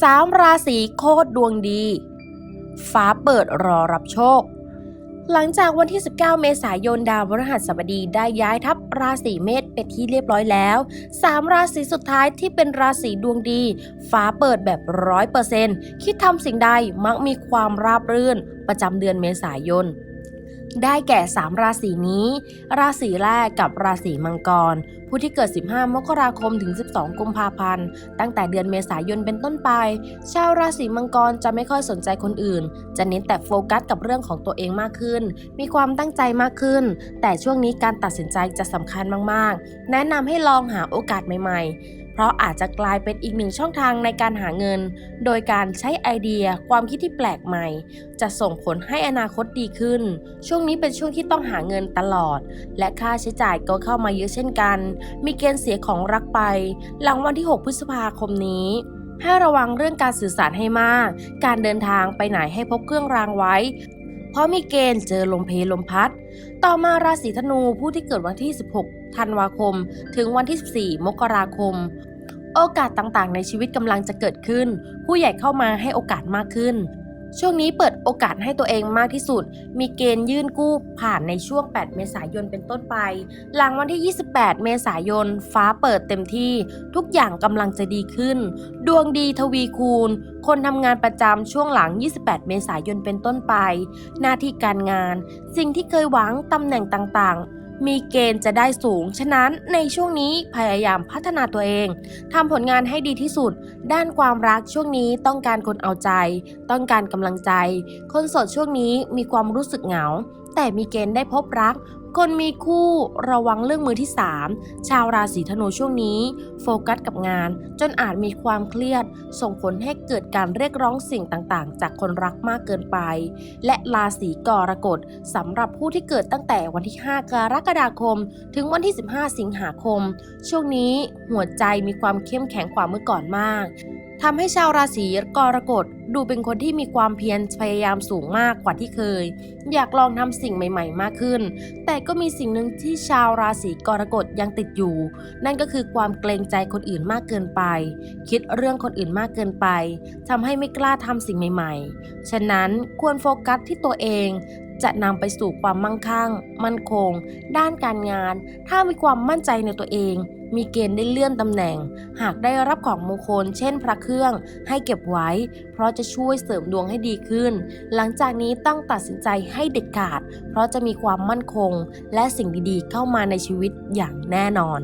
สามราศีโคตรดวงดี ฟ้าเปิดรอรับโชค หลังจากวันที่ 19 เมษายนดาวพฤหัสบดีได้ย้ายทับราศีเมษเป็นที่เรียบร้อยแล้ว 3 ราศีสุดท้ายที่เป็นราศีดวงดี ฟ้าเปิดแบบร้อยเปอร์เซนต์คิดทำสิ่งใดมักมีความราบรื่นประจำเดือนเมษายน ได้แก่ 3 ราศีนี้ ราศีแรกกับราศีมังกร ผู้ที่เกิด 15 มกราคมถึง 12 กุมภาพันธ์ ตั้งแต่เดือนเมษายนเป็นต้นไป ชาวราศีมังกรจะไม่ค่อยสนใจคนอื่น จะเน้นแต่โฟกัสกับเรื่องของตัวเองมากขึ้น มีความตั้งใจมากขึ้น แต่ช่วงนี้การตัดสินใจจะสำคัญมากๆ แนะนำให้ลองหาโอกาสใหม่ๆ เพราะอาจจะกลายเป็นอีกหนึ่งช่องทางในการหาเงิน โดยการใช้ไอเดียความคิดที่แปลกใหม่ จะส่งผลให้อนาคตดีขึ้น ช่วงนี้เป็นช่วงที่ต้องหาเงินตลอด และค่าใช้จ่ายก็เข้ามาเยอะเช่นกัน มีเกณฑ์เสียของรักไป หลังวันที่ 6 พฤษภาคมนี้ให้ระวังเรื่องการสื่อสารให้มาก การเดินทางไปไหนให้พกเครื่องรางไว้ เพราะมีเกณฑ์เจอลมเพลลมพัด ต่อมาราศีธนูผู้ที่เกิดวันที่ 16 ธันวาคม ถึงวันที่ 14 มกราคม โอกาสต่างๆ ในชีวิตกำลังจะเกิดขึ้น ผู้ใหญ่เข้ามาให้โอกาสมากขึ้น ช่วงนี้เปิดโอกาสให้ตัวเองมากที่สุด มีเกณฑ์ยื่นกู้ผ่านในช่วง 8 เมษายนเป็นต้นไป หลังวันที่ 28 เมษายน ฟ้าเปิดเต็มที่ ทุกอย่างกำลังจะดีขึ้น ดวงดีทวีคูณ คนทำงานประจำช่วงหลัง 28 เมษายนเป็นต้นไป หน้าที่การงาน สิ่งที่เคยหวังตำแหน่งต่างๆ มีเกณฑ์จะได้สูง ฉะนั้นในช่วงนี้พยายามพัฒนาตัวเองทำผลงานให้ดีที่สุด ด้านความรักช่วงนี้ต้องการคนเอาใจ ต้องการกำลังใจ คนโสดช่วงนี้มีความรู้สึกเหงา แต่มีเกณฑ์ได้พบรัก คนมีคู่ระวังเรื่องมือที่ 3 ชาวราศีธนูช่วงนี้ โฟกัสกับงาน จนอาจมีความเครียด ส่งผลให้เกิดการเรียกร้องสิ่งต่างๆ จากคนรักมากเกินไป และราศีกรกฎสำหรับผู้ที่เกิดตั้งแต่วันที่ 5 กรกฎาคม ถึงวันที่ 15 สิงหาคม ช่วงนี้หัวใจมีความเข้มแข็งกว่าเมื่อก่อนมากทำให้ชาวราศีกรกฎดูเป็นคนที่มีความเพียรพยายามสูงมากกว่าที่เคย อยากลองทำสิ่งใหม่ๆ มากขึ้น แต่ก็มีสิ่งหนึ่งที่ชาวราศีกรกฎยังติดอยู่ นั่นก็คือความเกรงใจคนอื่นมากเกินไป คิดเรื่องคนอื่นมากเกินไปทำให้ไม่กล้าทำสิ่งใหม่ๆ ฉะนั้นควรโฟกัสที่ตัวเองจะนำไปสู่ความมั่งคั่ง มั่นคง ด้านการงาน ถ้ามีความมั่นใจในตัวเอง มีเกณฑ์ได้เลื่อนตำแหน่ง หากได้รับของมงคล เช่นพระเครื่อง ให้เก็บไว้ เพราะจะช่วยเสริมดวงให้ดีขึ้น หลังจากนี้ต้องตัดสินใจให้เด็ดขาด เพราะจะมีความมั่นคง และสิ่งดีๆ เข้ามาในชีวิตอย่างแน่นอน